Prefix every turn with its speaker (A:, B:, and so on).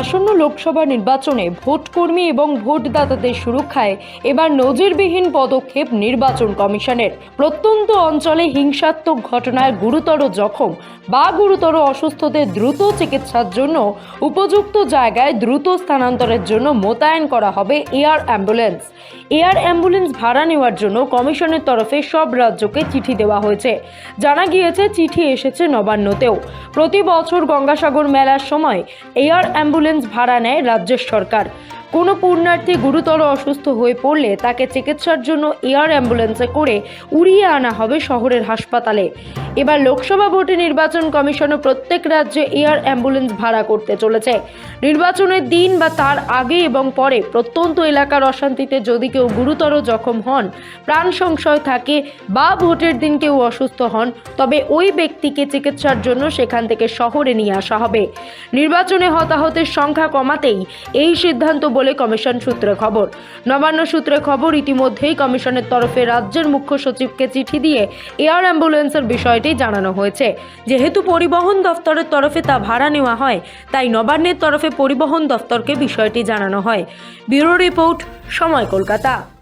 A: আসন্ন লোকসভা নির্বাচনে ভোটকর্মী এবং ভোটদাতাদের সুরক্ষায় এবার নজিরবিহীন পদক্ষেপ নির্বাচন কমিশনের। প্রত্যন্ত অঞ্চলে হিংসাত্মক ঘটনায় গুরুতর জখম বা গুরুতর অসুস্থদের দ্রুত চিকিৎসার জন্য উপযুক্ত জায়গায় দ্রুত স্থানান্তরের জন্য মোতায়েন করা হবে এয়ার অ্যাম্বুলেন্স। এয়ার অ্যাম্বুলেন্স ভাড়া নেওয়ার জন্য কমিশনের তরফে সব রাজ্যকে চিঠি দেওয়া হয়েছে। জানা গিয়েছে, চিঠি এসেছে নবান্নতেও। প্রতি বছর গঙ্গাসাগর মেলার সময় এয়ার অ্যাম্বুলেন্স ভাড়া নেয় রাজ্য সরকার। কোনো পুণ্যার্থী গুরুতর অসুস্থ হয়ে পড়লে তাকে চিকিৎসার জন্য এয়ার অ্যাম্বুলেন্সে করে উড়িয়ে আনা হবে শহরের হাসপাতালে। এবার লোকসভা ভোটে নির্বাচন কমিশনও প্রত্যেক রাজ্যে এয়ার অ্যাম্বুলেন্স ভাড়া করতে চলেছে। নির্বাচনের দিন বা তার আগে এবং পরে প্রত্যন্ত এলাকার অশান্তিতে যদি কেউ গুরুতর জখম হন, প্রাণ সংশয় থাকে বা ভোটের দিন কেউ অসুস্থ হন, তবে ওই ব্যক্তিকে চিকিৎসার জন্য সেখান থেকে শহরে নিয়ে আসা হবে। নির্বাচনে হতাহতের সংখ্যা কমাতেই এই সিদ্ধান্ত বলে কমিশন সূত্রে খবর। নবান্ন সূত্রে খবর, ইতিমধ্যেই কমিশনের তরফে রাজ্যের মুখ্য সচিবকে চিঠি দিয়ে এয়ার অ্যাম্বুলেন্সের বিষয়টি জানানো হয়েছে। যেহেতু পরিবহন দফতরের তরফে তা ভাড়া নেওয়া হয়, তাই নবান্নের তরফে পরিবহন দফতরকে বিষয়টি জানানো হয়। ব্যুরো রিপোর্ট, সময় কলকাতা।